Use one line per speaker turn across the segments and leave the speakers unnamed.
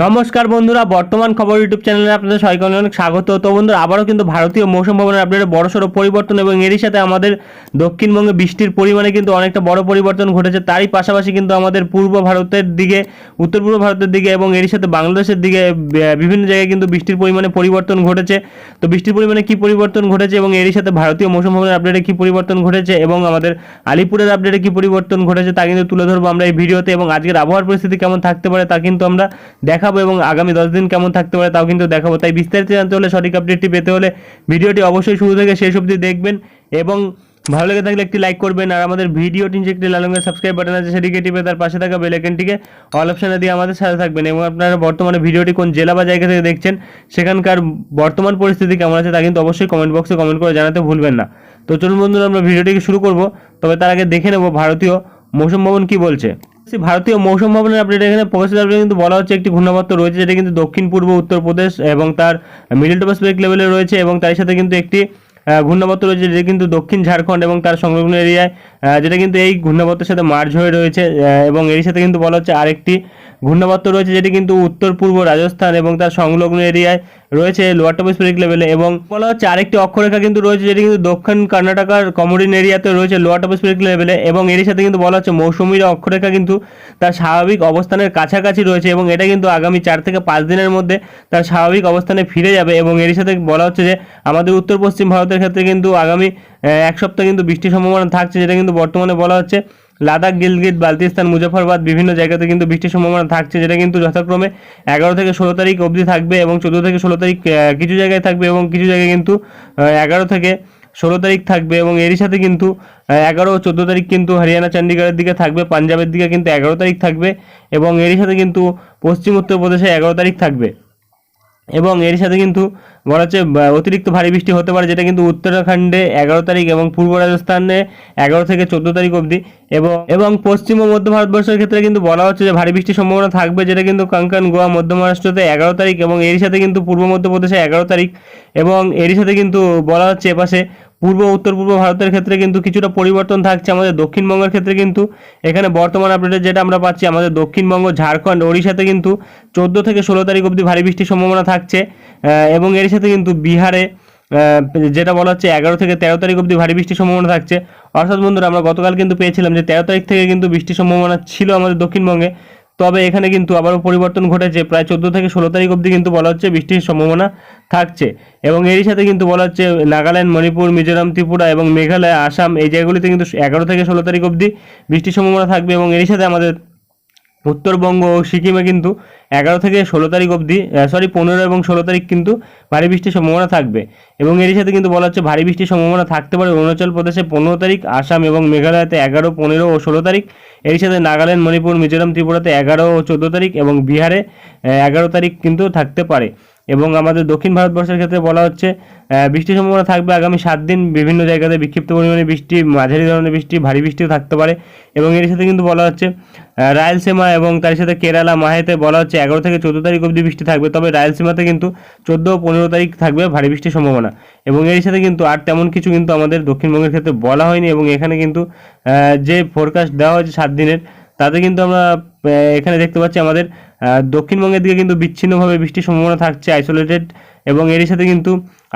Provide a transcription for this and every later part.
নমস্কার বন্ধুরা বর্তমান খবর ইউটিউব চ্যানেলে আপনাদের সবাইকে অনেক স্বাগত তো বন্ধুরা আবারও কিন্তু ভারতীয় মৌসুম ভবনের আপডেটে বড়সড় পরিবর্তন এবং এরই সাথে আমাদের দক্ষিণবঙ্গে বৃষ্টির পরিমাণে কিন্তু অনেকটা বড় পরিবর্তন ঘটেছে তারই পাশাপাশি কিন্তু আমাদের পূর্ব ভারতের দিকে উত্তর পূর্ব ভারতের দিকে এবং এরই সাথে বাংলাদেশের দিকে বিভিন্ন জায়গায় কিন্তু বৃষ্টির পরিমাণে পরিবর্তন ঘটেছে তো বৃষ্টির পরিমাণে কি পরিবর্তন ঘটেছে এবং এরই সাথে ভারতীয় মৌসুম ভবনের আপডেটে কি পরিবর্তন ঘটেছে এবং আমাদের আলিপুরের আপডেটে কি পরিবর্তন ঘটেছে তা কিন্তু তুলে ধরবো আমরা এই ভিডিওতে এবং আজকের আবহাওয়ার পরিস্থিতি কেমন থাকতে পারে তা কিন্তু আমরা দেখ দেখাবো এবং আগামী দশ দিন কেমন থাকতে পারে তাও কিন্তু দেখাবো তাই বিস্তারিত জানতে হলে সঠিক আপডেটটি পেতে হলে ভিডিওটি অবশ্যই শুরু থেকে শেষ অবধি দেখবেন এবং ভালো লেগে থাকলে একটি লাইক করবেন আর আমাদের ভিডিওটি যে একটি লাল রঙের সাবস্ক্রাইব বাটন আছে সেটিকে টিপে তার পাশে থাকা বেলাইকনটিকে অল অপশানে দিয়ে আমাদের সাথে থাকবেন এবং আপনারা বর্তমানে ভিডিওটি কোন জেলা বা জায়গা থেকে দেখছেন সেখানকার বর্তমান পরিস্থিতি কেমন আছে তা কিন্তু অবশ্যই কমেন্ট বক্সে কমেন্ট করে জানাতে ভুলবেন না তো চলুন বন্ধুরা আমরা ভিডিওটিকে শুরু করব তবে তার আগে দেখে নেব ভারতীয় মৌসুম ভবন কী বলছে ভারতীয় মৌসুম ভবনের আপডেট এখানে প্রকাশিত আপডেট কিন্তু বলা হচ্ছে একটি ঘূর্ণাবর্ত রয়েছে যেটা কিন্তু দক্ষিণ পূর্ব উত্তরপ্রদেশ এবং তার মিডল টপাসপেক লেভেলে রয়েছে এবং তার সাথে কিন্তু একটি ঘূর্ণাবর্ত রয়েছে যেটি কিন্তু দক্ষিণ ঝাড়খণ্ড এবং তার সংলগ্ন এরিয়ায় যেটা কিন্তু এই ঘূর্ণাবর্তের সাথে মার্জ হয়ে রয়েছে এবং এর সাথে কিন্তু বলা হচ্ছে আরেকটি ঘূর্ণাবর্ত রয়েছে যেটি কিন্তু উত্তর পূর্ব রাজস্থান এবং তার সংলগ্ন এরিয়ায় রয়েছে লোয়ার টপোস্ফেরিক লেভেলে এবং বলা হচ্ছে আরেকটি অক্ষরেখা কিন্তু রয়েছে যেটি কিন্তু দক্ষিণ কর্ণাটকার কমোডিন এরিয়াতে রয়েছে লোয়ার টপোস্ফেরিক লেভেলে এবং এর সাথে কিন্তু বলা হচ্ছে মৌসুমীর অক্ষরেখা কিন্তু তার স্বাভাবিক অবস্থানের কাছাকাছি রয়েছে এবং এটা কিন্তু আগামী চার থেকে পাঁচ দিনের মধ্যে তার স্বাভাবিক অবস্থানে ফিরে যাবে এবং এর সাথে বলা হচ্ছে যে আমাদের উত্তর পশ্চিম ভারতের ক্ষেত্রে কিন্তু আগামী এক সপ্তাহ কিন্তু বৃষ্টির সম্ভাবনা থাকছে যেটা কিন্তু বর্তমানে বলা হচ্ছে লাদাখ গিলগিত বালতিস্তান মুজাফরবাদ বিভিন্ন জায়গাতে কিন্তু বৃষ্টির সম্ভাবনা থাকছে যেটা কিন্তু যথাক্রমে এগারো থেকে ষোলো তারিখ অবধি থাকবে এবং চোদ্দো থেকে ষোলো তারিখ কিছু জায়গায় থাকবে এবং কিছু জায়গায় কিন্তু এগারো থেকে ষোলো তারিখ থাকবে এবং এরই সাথে কিন্তু এগারো চোদ্দো তারিখ কিন্তু হরিয়ানা চণ্ডীগড়ের দিকে থাকবে পাঞ্জাবের দিকে কিন্তু এগারো তারিখ থাকবে এবং এরই সাথে কিন্তু পশ্চিম উত্তরপ্রদেশে এগারো তারিখ থাকবে এবং এর সাথে কিন্তু বলা হচ্ছে অতিরিক্ত ভারী বৃষ্টি হতে পারে যেটা কিন্তু উত্তরাখণ্ডে এগারো তারিখ এবং পূর্ব রাজস্থানে এগারো থেকে চোদ্দো তারিখ অবধি এবং এবং পশ্চিম ও মধ্য ভারতবর্ষের ক্ষেত্রে কিন্তু বলা হচ্ছে যে ভারী বৃষ্টির সম্ভাবনা থাকবে যেটা কিন্তু কাঙ্কান গোয়া মধ্য মহারাষ্ট্রতে এগারো তারিখ এবং এর সাথে কিন্তু পূর্ব মধ্যপ্রদেশে এগারো তারিখ এবং এর সাথে কিন্তু বলা হচ্ছে এপাশে পূর্ব উত্তর পূর্ব ভারতের ক্ষেত্রে কিন্তু কিছুটা পরিবর্তন থাকছে আমাদের দক্ষিণবঙ্গের ক্ষেত্রে কিন্তু এখানে বর্তমান আপডেটে যেটা আমরা পাচ্ছি আমাদের দক্ষিণবঙ্গ ঝাড়খণ্ড ওড়িশাতে কিন্তু চোদ্দো থেকে ষোলো তারিখ অবধি ভারী বৃষ্টির সম্ভাবনা থাকছে এবং এর সাথে কিন্তু বিহারে যেটা বলা হচ্ছে এগারো থেকে তেরো তারিখ অবধি ভারী বৃষ্টির সম্ভাবনা থাকছে অর্থাৎ বন্ধুরা আমরা গতকাল কিন্তু পেয়েছিলাম যে তেরো তারিখ থেকে কিন্তু বৃষ্টির সম্ভাবনা ছিল আমাদের দক্ষিণবঙ্গে তবে এখানে কিন্তু আবারও পরিবর্তন ঘটেছে প্রায় চোদ্দো থেকে ষোলো তারিখ অবধি কিন্তু বলা হচ্ছে বৃষ্টির সম্ভাবনা থাকছে এবং এরই সাথে কিন্তু বলা হচ্ছে নাগাল্যান্ড মণিপুর মিজোরাম ত্রিপুরা এবং মেঘালয় আসাম এই জায়গাগুলিতে কিন্তু এগারো থেকে ষোলো তারিখ অবধি বৃষ্টির সম্ভাবনা থাকবে এবং এরই সাথে আমাদের উত্তরবঙ্গ ও সিকিমে কিন্তু এগারো থেকে ষোলো তারিখ অবধি সরি পনেরো এবং ষোলো তারিখ কিন্তু ভারী বৃষ্টির সম্ভাবনা থাকবে এবং এরই সাথে কিন্তু বলা হচ্ছে ভারী বৃষ্টির সম্ভাবনা থাকতে পারে অরুণাচল প্রদেশে পনেরো তারিখ আসাম এবং মেঘালয়তে এগারো পনেরো ও ষোলো তারিখ এর সাথে নাগাল্যান্ড মণিপুর মিজোরাম ত্রিপুরাতে এগারো ও চোদ্দো তারিখ এবং বিহারে এগারো তারিখ কিন্তু থাকতে পারে এবং আমাদের দক্ষিণ ভারতবর্ষের ক্ষেত্রে বলা হচ্ছে বৃষ্টির সম্ভাবনা থাকবে আগামী সাত দিন বিভিন্ন জায়গাতে বিক্ষিপ্ত পরিমাণে বৃষ্টি মাঝারি ধরনের বৃষ্টি ভারী বৃষ্টিও থাকতে পারে এবং এর সাথে কিন্তু বলা হচ্ছে রায়লসীমা এবং তার সাথে কেরালা মাহেতে বলা হচ্ছে এগারো থেকে চোদ্দো তারিখ অবধি বৃষ্টি থাকবে তবে রায়লসীমাতে কিন্তু চোদ্দো পনেরো তারিখ থাকবে ভারী বৃষ্টির সম্ভাবনা এবং এর সাথে কিন্তু আর তেমন কিছু কিন্তু আমাদের দক্ষিণবঙ্গের ক্ষেত্রে বলা হয়নি এবং এখানে কিন্তু যে ফোরকাস্ট দেওয়া হয়েছে সাত দিনের তাতে কিন্তু আমরা এখানে দেখতে পাচ্ছি আমাদের দক্ষিণবঙ্গের দিকে কিন্তু বিচ্ছিন্নভাবে বৃষ্টির সম্ভাবনা থাকছে আইসোলেটেড এবং এরই সাথে কিন্তু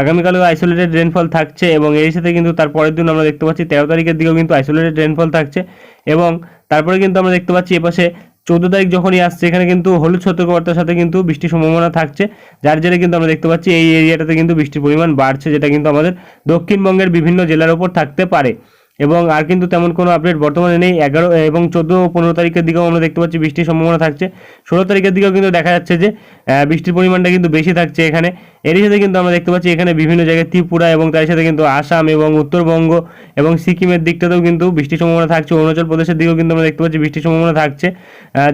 আগামীকালেও আইসোলেটেড রেনফল থাকছে এবং এরই সাথে কিন্তু তার পরের দিন আমরা দেখতে পাচ্ছি তেরো তারিখের দিকেও কিন্তু আইসোলেটেড রেনফল থাকছে এবং তারপরে কিন্তু আমরা দেখতে পাচ্ছি এপাশে চৌদ্দ তারিখ যখনই আসছে এখানে কিন্তু হলুদ সতর্কবার্তার সাথে কিন্তু বৃষ্টির সম্ভাবনা থাকছে যার জেরে কিন্তু আমরা দেখতে পাচ্ছি এই এরিয়াটাতে কিন্তু বৃষ্টির পরিমাণ বাড়ছে যেটা কিন্তু আমাদের দক্ষিণবঙ্গের বিভিন্ন জেলার ওপর থাকতে পারে এবং আর কিন্তু তেমন কোনো আপডেট বর্তমানে নেই এগারো এবং চোদ্দো পনেরো তারিখের দিকেও আমরা দেখতে পাচ্ছি বৃষ্টির সম্ভাবনা থাকছে ষোলো তারিখের দিকেও কিন্তু দেখা যাচ্ছে যে বৃষ্টির পরিমাণটা কিন্তু বেশি থাকছে এখানে এরই সাথে কিন্তু আমরা দেখতে পাচ্ছি এখানে বিভিন্ন জায়গায় ত্রিপুরা এবং তার সাথে কিন্তু আসাম এবং উত্তরবঙ্গ এবং সিকিমের দিকটাতেও কিন্তু বৃষ্টির সম্ভাবনা থাকছে অরুণাচল প্রদেশের দিকেও কিন্তু আমরা দেখতে পাচ্ছি বৃষ্টির সম্ভাবনা থাকছে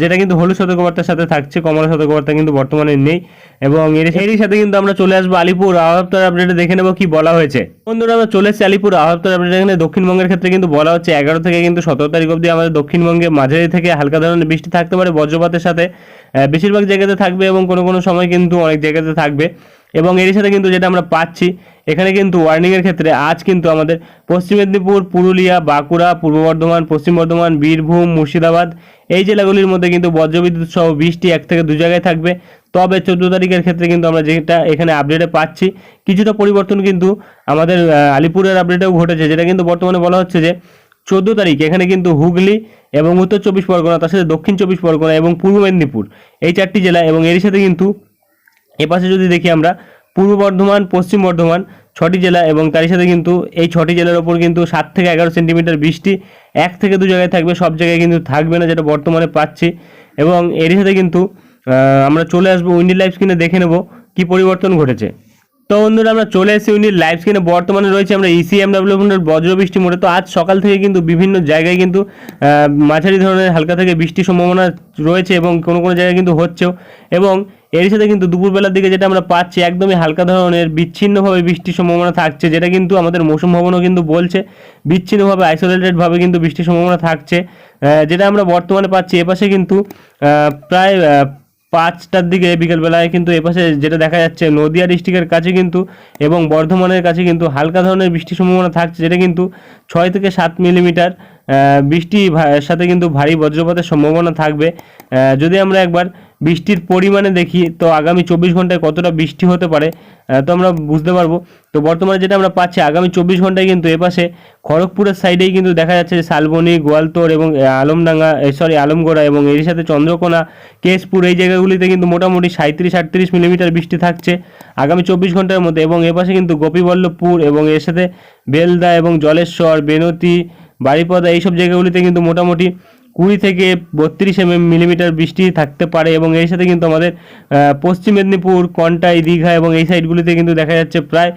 যেটা কিন্তু হলুদ সতর্কবার্তার সাথে থাকছে কমলা সতর্কবার্তা কিন্তু বর্তমানে নেই এবং এরই সাথে কিন্তু আমরা চলে আসবো আলিপুর আহতার আপডেটে দেখে নেবো কি বলা হয়েছে বন্ধুরা আমরা চলে এসেছি আলিপুর আহতার আপডেট এখানে দক্ষিণবঙ্গের ক্ষেত্রে কিন্তু বলা হচ্ছে এগারো থেকে কিন্তু সতেরো তারিখ অবধি আমাদের দক্ষিণবঙ্গে মাঝারি থেকে হালকা ধরনের বৃষ্টি থাকতে পারে বজ্রপাতের সাথে বেশিরভাগ জায়গাতে থাকবে এবং কোনো কোনো সময় কিন্তু অনেক জায়গাতে থাকবে এবং এর সাথে কিন্তু যেটা আমরা পাচ্ছি এখানে কিন্তু ওয়ার্নিংয়ের ক্ষেত্রে আজ কিন্তু আমাদের পশ্চিম মেদিনীপুর পুরুলিয়া বাঁকুড়া পূর্ব বর্ধমান পশ্চিম বর্ধমান বীরভূম মুর্শিদাবাদ এই জেলাগুলির মধ্যে কিন্তু বজ্রবিদ্যুৎ সহ বৃষ্টি এক থেকে দু জায়গায় থাকবে তবে চোদ্দো তারিখের ক্ষেত্রে কিন্তু আমরা যেটা এখানে আপডেটে পাচ্ছি কিছুটা পরিবর্তন কিন্তু আমাদের আলিপুরের আপডেটেও ঘটেছে যেটা কিন্তু বর্তমানে বলা হচ্ছে যে চোদ্দো তারিখ এখানে কিন্তু হুগলি এবং উত্তর চব্বিশ পরগনা তার সাথে দক্ষিণ চব্বিশ পরগনা এবং পূর্ব মেদিনীপুর এই চারটি জেলা এবং এর সাথে কিন্তু এপাশে যদি দেখি আমরা পূর্ব বর্ধমান পশ্চিম বর্ধমান ছটি জেলা এবং তার সাথে কিন্তু এই ছটি জেলার ওপর কিন্তু সাত থেকে এগারো সেন্টিমিটার বৃষ্টি এক থেকে দু জায়গায় থাকবে সব জায়গায় কিন্তু থাকবে না যেটা বর্তমানে পাচ্ছি এবং এর সাথে কিন্তু আমরা চলে আসবো উইন্ডি লাইভ স্ক্রিনে দেখে নেব কি পরিবর্তন ঘটেছে তো বন্ধুরা আমরা চলে এসেছি উইন্ডি লাইভ স্ক্রিনে বর্তমানে রয়েছে আমরা ইসিএমডাব্লিউ e বজ্র বজ্রবৃষ্টি মোড়ে তো আজ সকাল থেকে কিন্তু বিভিন্ন জায়গায় কিন্তু মাঝারি ধরনের হালকা থেকে বৃষ্টির সম্ভাবনা রয়েছে এবং কোনো কোনো জায়গায় কিন্তু হচ্ছেও এবং এর সাথে কিন্তু দুপুরবেলার দিকে যেটা আমরা পাচ্ছি একদমই হালকা ধরনের বিচ্ছিন্নভাবে বৃষ্টির সম্ভাবনা থাকছে যেটা কিন্তু আমাদের মৌসুম ভবনও কিন্তু বলছে বিচ্ছিন্নভাবে আইসোলেটেডভাবে কিন্তু বৃষ্টির সম্ভাবনা থাকছে যেটা আমরা বর্তমানে পাচ্ছি এপাশে কিন্তু প্রায় পাঁচটার দিকে বিকেলবেলায় কিন্তু এপাশে যেটা দেখা যাচ্ছে নদিয়া ডিস্ট্রিক্টের কাছে কিন্তু এবং বর্ধমানের কাছে কিন্তু হালকা ধরনের বৃষ্টির সম্ভাবনা থাকছে যেটা কিন্তু ছয় থেকে সাত মিলিমিটার বৃষ্টি সাথে কিন্তু ভারী বজ্রপাতের সম্ভাবনা থাকবে যদি আমরা একবার বৃষ্টির পরিমাণে দেখি তো আগামী চব্বিশ ঘন্টায় কতটা বৃষ্টি হতে পারে তো আমরা বুঝতে পারবো তো বর্তমানে যেটা আমরা পাচ্ছি আগামী চব্বিশ ঘন্টায় কিন্তু এপাশে খড়গপুরের সাইডেই কিন্তু দেখা যাচ্ছে যে শালবনি গোয়ালতোড় এবং আলমডাঙ্গা সরি আলমগোড়া এবং এর সাথে চন্দ্রকোনা কেশপুর এই জায়গাগুলিতে কিন্তু মোটামুটি সাঁত্রিশ আটত্রিশ মিলিমিটার বৃষ্টি থাকছে আগামী চব্বিশ ঘন্টার মধ্যে এবং এপাশে কিন্তু গোপীবল্লভপুর এবং এর সাথে বেলদা এবং জলেশ্বর বেনতি বাড়িপদা এইসব জায়গাগুলিতে কিন্তু মোটামুটি কুড়ি থেকে বত্রিশ মিলিমিটার বৃষ্টি থাকতে পারে এবং এর সাথে কিন্তু আমাদের পশ্চিম মেদিনীপুর কন্টাই দীঘা এবং এই সাইডগুলিতে কিন্তু দেখা যাচ্ছে প্রায়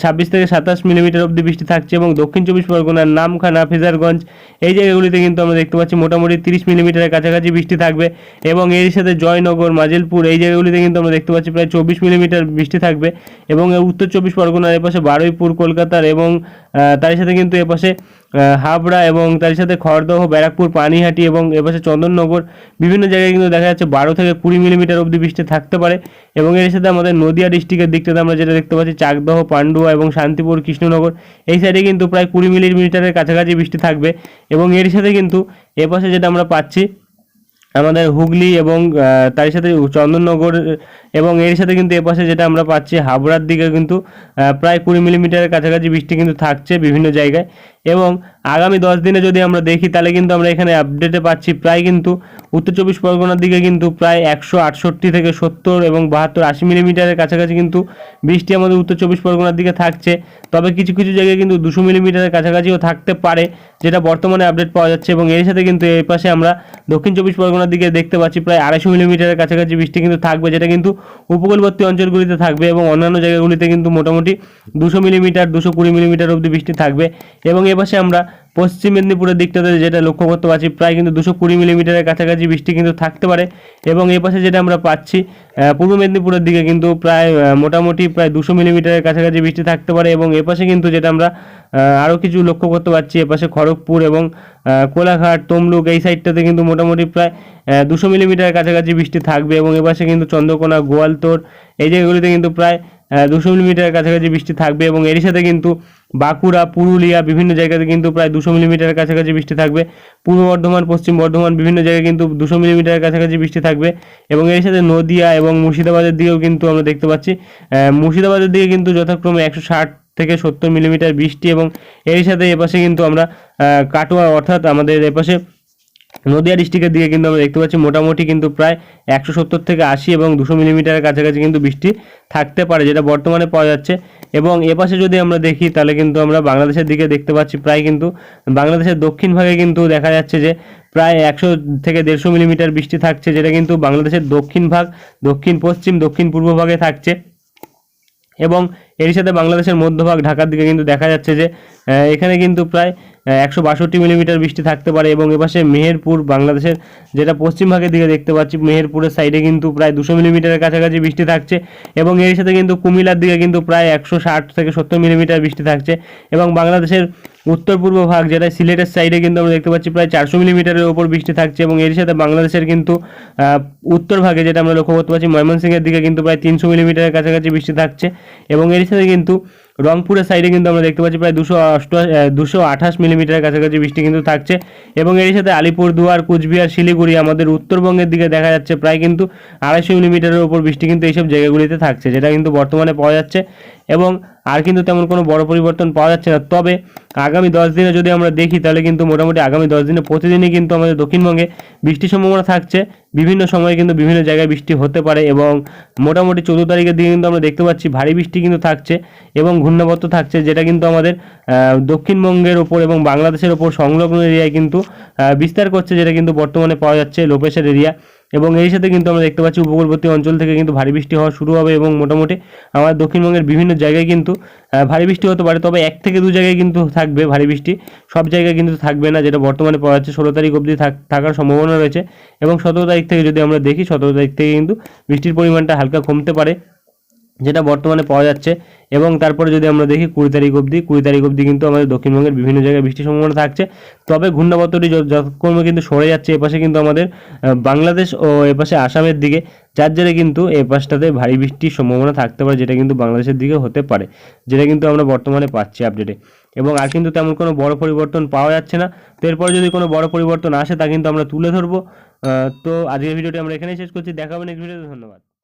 ছাব্বিশ থেকে সাতাশ মিলিমিটার অব্দি বৃষ্টি থাকছে এবং দক্ষিণ চব্বিশ পরগনার নামখানা ফেজারগঞ্জ এই জায়গাগুলিতে কিন্তু আমরা দেখতে পাচ্ছি মোটামুটি তিরিশ মিলিমিটারের কাছাকাছি বৃষ্টি থাকবে এবং এর সাথে জয়নগর মাজেলপুর এই জায়গাগুলিতে কিন্তু আমরা দেখতে পাচ্ছি প্রায় চব্বিশ মিলিমিটার বৃষ্টি থাকবে এবং উত্তর চব্বিশ পরগনার এপাশে বারুইপুর কলকাতার এবং তারই সাথে কিন্তু এপাশে হাবড়া এবং তারই সাথে খড়দহ ব্যারাকপুর পানিহাটি এবং এপাশে চন্দননগর বিভিন্ন জায়গায় কিন্তু দেখা যাচ্ছে বারো থেকে কুড়ি মিলিমিটার অবধি বৃষ্টি থাকতে পারে এবং এর সাথে আমাদের নদিয়া ডিস্ট্রিক্টের দিকটাতে আমরা যেটা দেখতে পাচ্ছি চাকদহ পান্ডুয়া এবং শান্তিপুর কৃষ্ণনগর এই সাইডে কিন্তু প্রায় কুড়ি মিলিমিটারের কাছাকাছি বৃষ্টি থাকবে এবং এর সাথে কিন্তু এপাশে যেটা আমরা পাচ্ছি আমাদের হুগলি এবং তার সাথে চন্দননগর এবং এর সাথে কিন্তু এপাশে যেটা আমরা পাচ্ছি হাবড়ার দিকে কিন্তু প্রায় কুড়ি মিলিমিটারের কাছাকাছি বৃষ্টি কিন্তু থাকছে বিভিন্ন জায়গায় এবং আগামী দশ দিনে যদি আমরা দেখি তাহলে কিন্তু আমরা এখানে আপডেটে পাচ্ছি প্রায় কিন্তু উত্তর চব্বিশ পরগনার দিকে কিন্তু প্রায় একশো আটষট্টি থেকে সত্তর এবং বাহাত্তর আশি মিলিমিটারের কাছাকাছি কিন্তু বৃষ্টি আমাদের উত্তর চব্বিশ পরগনার দিকে থাকছে তবে কিছু কিছু জায়গায় কিন্তু দুশো মিলিমিটারের কাছাকাছিও থাকতে পারে যেটা বর্তমানে আপডেট পাওয়া যাচ্ছে এবং এর সাথে কিন্তু এর পাশে আমরা দক্ষিণ চব্বিশ পরগনার দিকে দেখতে পাচ্ছি প্রায় আড়াইশো মিলিমিটারের কাছাকাছি বৃষ্টি কিন্তু থাকবে যেটা কিন্তু উপকূলবর্তী অঞ্চলগুলিতে থাকবে এবং অন্যান্য জায়গাগুলিতে কিন্তু মোটামুটি দুশো মিলিমিটার দুশো কুড়ি মিলিমিটার অবধি বৃষ্টি থাকবে এবং এ পাশে আমরা পশ্চিম মেদিনীপুরের দিকটাতে যেটা লক্ষ্য করতে পারছি প্রায় কিন্তু দুশো কুড়ি মিলিমিটারের কাছাকাছি বৃষ্টি কিন্তু থাকতে পারে এবং এ পাশে যেটা আমরা পাচ্ছি পূর্ব মেদিনীপুরের দিকে কিন্তু প্রায় মোটামুটি প্রায় দুশো মিলিমিটারের কাছাকাছি বৃষ্টি থাকতে পারে এবং এ পাশে কিন্তু যেটা আমরা আরও কিছু লক্ষ্য করতে পারছি এপাশে খড়গপুর এবং কোলাঘাট তমলুক এই সাইডটাতে কিন্তু মোটামুটি প্রায় দুশো মিলিমিটারের কাছাকাছি বৃষ্টি থাকবে এবং এপাশে কিন্তু চন্দ্রকোনা গোয়ালতোড় এই জায়গাগুলিতে কিন্তু প্রায় দুশো মিলিমিটারের কাছাকাছি বৃষ্টি থাকবে এবং এর সাথে কিন্তু বাঁকুড়া পুরুলিয়া বিভিন্ন জায়গাতে কিন্তু প্রায় দুশো মিলিমিটারের কাছাকাছি বৃষ্টি থাকবে পূর্ব বর্ধমান পশ্চিম বর্ধমান বিভিন্ন জায়গায় কিন্তু দুশো মিলিমিটারের কাছাকাছি বৃষ্টি থাকবে এবং এর সাথে নদিয়া এবং মুর্শিদাবাদের দিকেও কিন্তু আমরা দেখতে পাচ্ছি মুর্শিদাবাদের দিকে কিন্তু যথাক্রমে একশো ষাট থেকে সত্তর মিলিমিটার বৃষ্টি এবং এর সাথে এপাশে কিন্তু আমরা কাটোয়া অর্থাৎ আমাদের এপাশে নদিয়া ডিস্ট্রিক্টের দিকে কিন্তু আমরা দেখতে পাচ্ছি মোটামুটি কিন্তু প্রায় একশো সত্তর থেকে আশি এবং দুশো মিলিমিটারের কাছাকাছি কিন্তু বৃষ্টি থাকতে পারে যেটা বর্তমানে পাওয়া যাচ্ছে এবং এপাশে যদি আমরা দেখি তাহলে কিন্তু আমরা বাংলাদেশের দিকে দেখতে পাচ্ছি প্রায় কিন্তু বাংলাদেশের দক্ষিণ ভাগে কিন্তু দেখা যাচ্ছে যে প্রায় একশো থেকে দেড়শো মিলিমিটার বৃষ্টি থাকছে যেটা কিন্তু বাংলাদেশের দক্ষিণ ভাগ দক্ষিণ পশ্চিম দক্ষিণ পূর্ব ভাগে থাকছে এবং এর সাথে বাংলাদেশের মধ্যভাগ ঢাকার দিকে কিন্তু দেখা যাচ্ছে যে এখানে কিন্তু প্রায় একশো বাষট্টি মিলিমিটার বৃষ্টি থাকতে পারে এবং এপাশে মেহেরপুর বাংলাদেশের যেটা পশ্চিম ভাগের দিকে দেখতে পাচ্ছি মেহেরপুরের সাইডে কিন্তু প্রায় দুশো মিলিমিটারের কাছাকাছি বৃষ্টি থাকছে এবং এর সাথে কিন্তু কুমিল্লার দিকে কিন্তু প্রায় একশো ষাট থেকে সত্তর মিলিমিটার বৃষ্টি থাকছে এবং বাংলাদেশের উত্তর পূর্ব ভাগ যেটা সিলেটের সাইডে কিন্তু আমরা দেখতে পাচ্ছি প্রায় চারশো মিলিমিটারের ওপর বৃষ্টি থাকছে এবং এর সাথে বাংলাদেশের কিন্তু উত্তর ভাগে যেটা আমরা লক্ষ্য করতে পারছি ময়মনসিংহের দিকে কিন্তু প্রায় তিনশো মিলিমিটারের কাছাকাছি বৃষ্টি থাকছে এবং এর সাথে কিন্তু রংপুরের সাইডে কিন্তু আমরা দেখতে পাচ্ছি প্রায় দুশো অষ্টআশি দুশো আঠাশ মিলিমিটার কাছাকাছি বৃষ্টি কিন্তু থাকছে এবং এর সাথে আলিপুরদুয়ার কুচবিহার শিলিগুড়ি আমাদের উত্তরবঙ্গের দিকে দেখা যাচ্ছে প্রায় কিন্তু আড়াইশো মিলিমিটারের উপর বৃষ্টি কিন্তু এইসব জায়গাগুলিতে থাকছে যেটা কিন্তু বর্তমানে পাওয়া যাচ্ছে এবং আর কিন্তু তেমন কোনো বড় পরিবর্তন পাওয়া যাচ্ছে না তবে আগামী দশ দিনে যদি আমরা দেখি তাহলে কিন্তু মোটামুটি আগামী দশ দিনে প্রতিদিনই কিন্তু আমাদের দক্ষিণবঙ্গে বৃষ্টির সম্ভাবনা থাকছে বিভিন্ন সময়ে কিন্তু বিভিন্ন জায়গায় বৃষ্টি হতে পারে এবং মোটামুটি চোদ্দো তারিখের দিকে কিন্তু আমরা দেখতে পাচ্ছি ভারী বৃষ্টি কিন্তু থাকছে এবং ঘূর্ণাবর্ত থাকছে যেটা কিন্তু আমাদের দক্ষিণবঙ্গের ওপর এবং বাংলাদেশের ওপর সংলগ্ন এরিয়ায় কিন্তু বিস্তার করছে যেটা কিন্তু বর্তমানে পাওয়া যাচ্ছে লোপেশের এরিয়া এবং এই সাথে কিন্তু আমরা দেখতে পাচ্ছি উপকূলবর্তী অঞ্চল থেকে কিন্তু ভারী বৃষ্টি হওয়া শুরু হবে এবং মোটামুটি আমাদের দক্ষিণবঙ্গের বিভিন্ন জায়গায় কিন্তু ভারী বৃষ্টি হতে পারে তবে এক থেকে দু জায়গায় কিন্তু থাকবে ভারী বৃষ্টি সব জায়গায় কিন্তু থাকবে না যেটা বর্তমানে পাওয়া যাচ্ছে ষোলো তারিখ অবধি থাকার সম্ভাবনা রয়েছে এবং সতেরো তারিখ থেকে যদি আমরা দেখি সতেরো তারিখ থেকে কিন্তু বৃষ্টির পরিমাণটা হালকা কমতে পারে যেটা বর্তমানে পাওয়া যাচ্ছে এবং তারপরে যদি আমরা দেখি কুড়ি তারিখ অবধি কুড়ি তারিখ অবধি কিন্তু আমাদের দক্ষিণবঙ্গের বিভিন্ন জায়গায় বৃষ্টির সম্ভাবনা থাকছে তবে ঘূর্ণাবর্তটি যতক্রমে কিন্তু সরে যাচ্ছে এপাশে কিন্তু আমাদের বাংলাদেশ ও এপাশে আসামের দিকে যার জেরে কিন্তু এ পাশটাতে ভারী বৃষ্টির সম্ভাবনা থাকতে পারে যেটা কিন্তু বাংলাদেশের দিকে হতে পারে যেটা কিন্তু আমরা বর্তমানে পাচ্ছি আপডেটে এবং আর কিন্তু তেমন কোনো বড় পরিবর্তন পাওয়া যাচ্ছে না তো এরপরে যদি কোনো বড় পরিবর্তন আসে তা কিন্তু আমরা তুলে ধরবো তো আজকের ভিডিওটি আমরা এখানেই শেষ করছি দেখাবো নেক্সট ভিডিওতে ধন্যবাদ